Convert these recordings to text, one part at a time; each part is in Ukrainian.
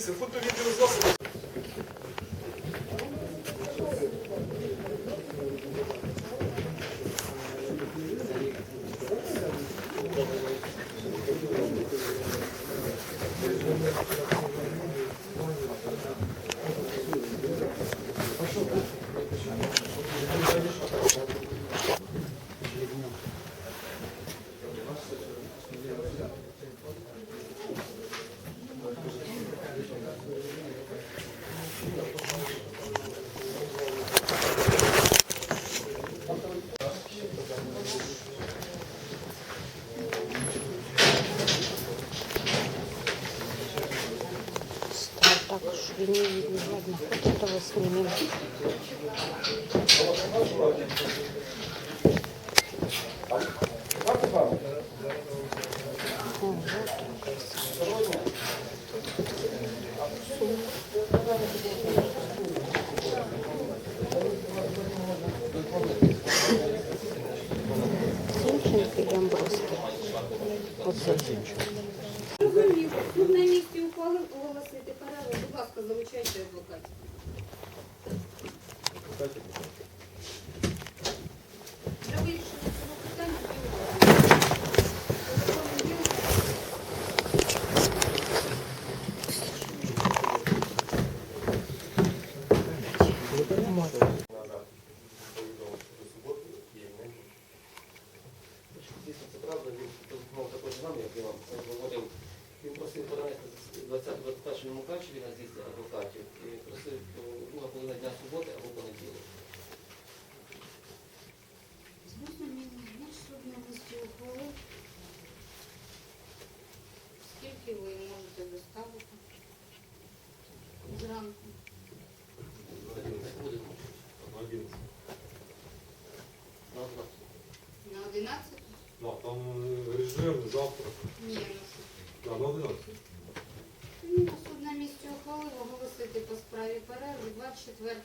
Дивіться, фото відеозапис. Так, не видно. Ладно, хоть этого снимем. Сенченко и Амброски. Вот Сенченко. Ласка, залучайте адвокатів. Для вирішення цього питання телефонним ділом Дійсно, це правда, він телефонував також з нами, як я вам говорив. Він просив перенести 20-21 Мукачеві на з'їзд адвокатів і просив о, друга половина дня суботи або понеділок. Звісно, мені більш суд на місці ухвалив. Скільки ви можете доставити зранку? Не будемо. На 11. На 11? Да, там е, режим завтра. Ні, ну що. Да, на 11. Ну, Суд на місці ухвалив оголосити по справі перерву 24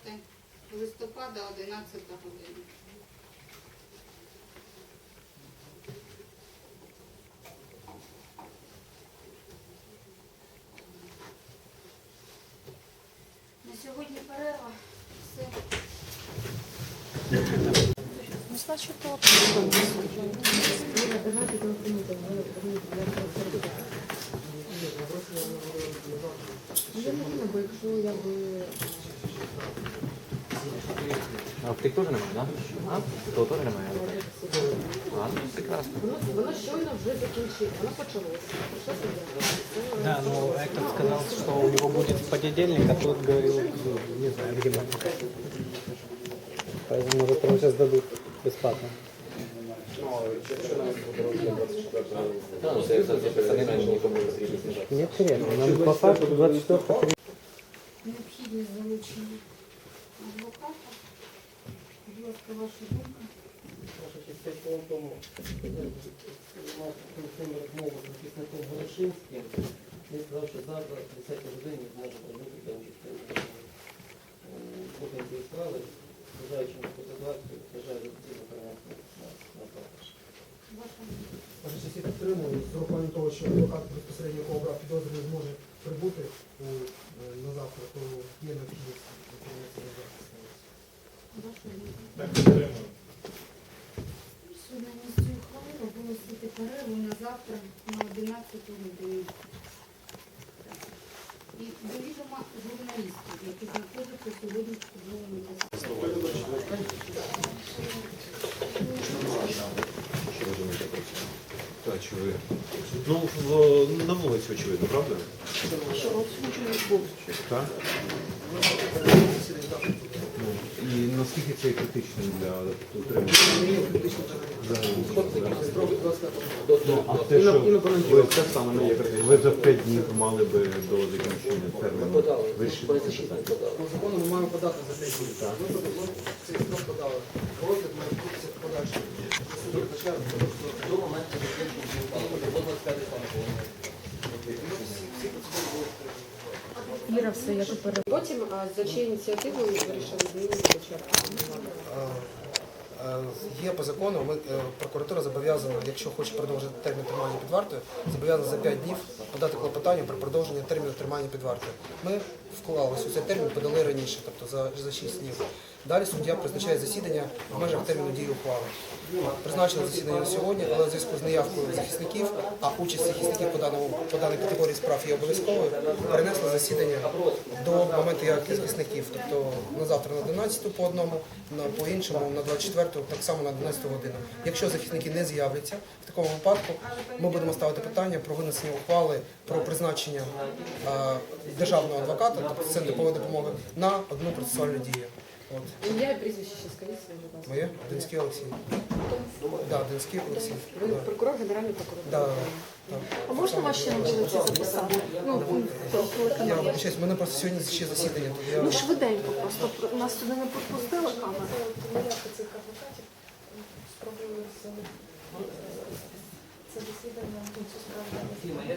листопада 11 година. На сьогодні перерва. Все. Ну, значит, вот. А в тих теж немає, так? А? Того теж немає. А, ну прекрасно. Воно щойно вже закінчило, воно почалося. Прийшла суддя. Да, но Эктор сказал, что у него будет в понедельник, а тот говорил, ну, не знаю, где Поэтому, может, ему сейчас дадут бесплатно. Та, ну, це це записане, нікому не потрібно. Нет, серьезно, нам по факту 24 Необхідність залучення адвоката. Будь ласка, ваша думка. Наша честь 5 хвилин тому мав телефонну розмову з захисником Горошинським. Він сказав, що завтра о 10 годині зможе прибути до частини цієї справи. Зважаючи на ситуацію, вважаю потрібно перенести на, на думка. Ваша підтримую з урахуванням того, що адвокат безпосередньо якого брав підозру не зможе прибути у, е, на завтра, то є необхідність виконувати на. Так, підтримую. На місці ухвалив оголосити перерву на завтра на 11 годину. І до відома журналістів, які знаходяться сьогодні в судовому засіданні. Так, очевидно. Ну, в, на вулиці очевидно, правда? Так? Ну, і наскільки це критично для утримання? Ну, а те, що ви це саме не є критично. Ви за 5 днів мали би до закінчення терміну вирішити це питання. По закону ми маємо подати за 10 днів. Ми за цей строк подали. Розгляд має. Суд визначає, До моменту закінчення цієї ухвали, до 25 хвилин. всі процедури були Іра все, я тепер. Потім а, за чиєю ініціативою вирішили змінити початку. Е, Є по закону, ми, е, прокуратура зобов'язана, якщо хоче продовжити термін тримання під вартою, зобов'язана за 5 днів подати клопотання про продовження терміну тримання під вартою. Ми вклалися у цей термін, подали раніше, тобто за, за 6 днів. Далі суддя призначає засідання в межах терміну дії ухвали. Призначено засідання на сьогодні, але в зв'язку з неявкою захисників, а участь захисників по даному по даній категорії справ є обов'язковою, перенесли засідання до моменту явки захисників, тобто на завтра на 11 по одному, на по іншому на 24, так само на 11 годину. Якщо захисники не з'являться, в такому випадку ми будемо ставити питання про винесення ухвали про призначення е, державного адвоката, тобто центру допомоги, на одну процесуальну дію. От. Ім'я і прізвище ще скажіть своє, будь ласка. Моє Динський Олексій. Да, Динський Олексій. Ви Да. прокурор, генеральний прокурор. Да, да. А можна ваші начальниці записати? Ну, Я вибачаюсь, в мене просто сьогодні ще засідання. то я- ну швиденько просто. Про- Нас сюди не підпустила камера.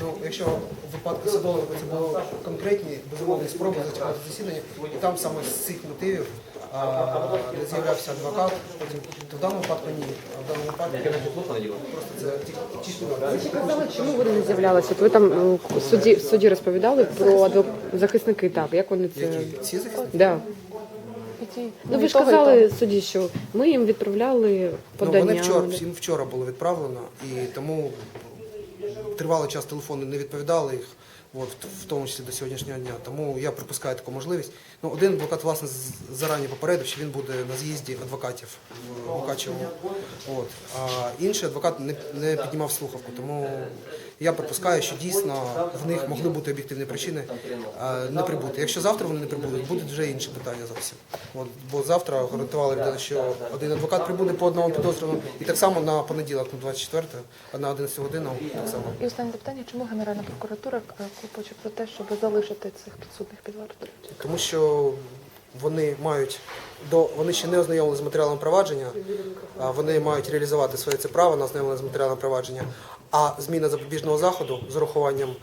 Ну, якщо в випадку судового це було конкретні безумовні спроби затягнути засідання, і там саме з цих мотивів а, не з'являвся адвокат, потім, то в даному випадку ні. А в даному випадку просто це Ви казали, чому вони не з'являлися? От ви там в суді, в суді розповідали про адвок... захисники, так, як вони це... Які? Ці захисники? Да. Ну ви ж казали судді, що ми їм відправляли Ну, вони вчора, їм вчора було відправлено, і тому тривалий час телефони не відповідали їх, от, в тому числі до сьогоднішнього дня. Тому я припускаю таку можливість. Ну, один адвокат, власне, зарані попередив, що він буде на з'їзді адвокатів в Мукачево. От. А інший адвокат не, не піднімав слухавку. Тому я припускаю, що дійсно в них могли бути об'єктивні причини не прибути. Якщо завтра вони не прибудуть, будуть вже інші питання зовсім. От, бо завтра гарантували людина, що один адвокат прибуде по одному підозрюваному, і так само на понеділок, на 24, на 11 годину, так само. І останнє запитання, чому Генеральна прокуратура е, клопоче про те, щоб залишити цих підсудних під вартою? Тому що вони мають до вони ще не ознайомлені з матеріалом провадження, а вони мають реалізувати своє це право на ознайомлення з матеріалом провадження. А зміна запобіжного заходу з урахуванням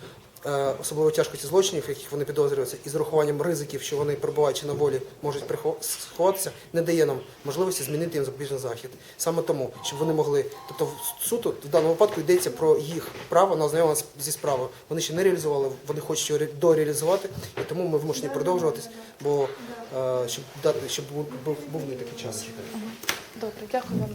особливо тяжкості злочинів, яких вони підозрюються, і з урахуванням ризиків, що вони перебуваючи на волі, можуть сховатися, не дає нам можливості змінити їм запобіжний захід. Саме тому, щоб вони могли, тобто в суду в даному випадку йдеться про їх право на ознайомлення зі справою. Вони ще не реалізували, вони хочуть його дореалізувати, і тому ми вимушені продовжуватись, бо е, щоб дати, щоб був, був не такий час. Добре, дякую вам.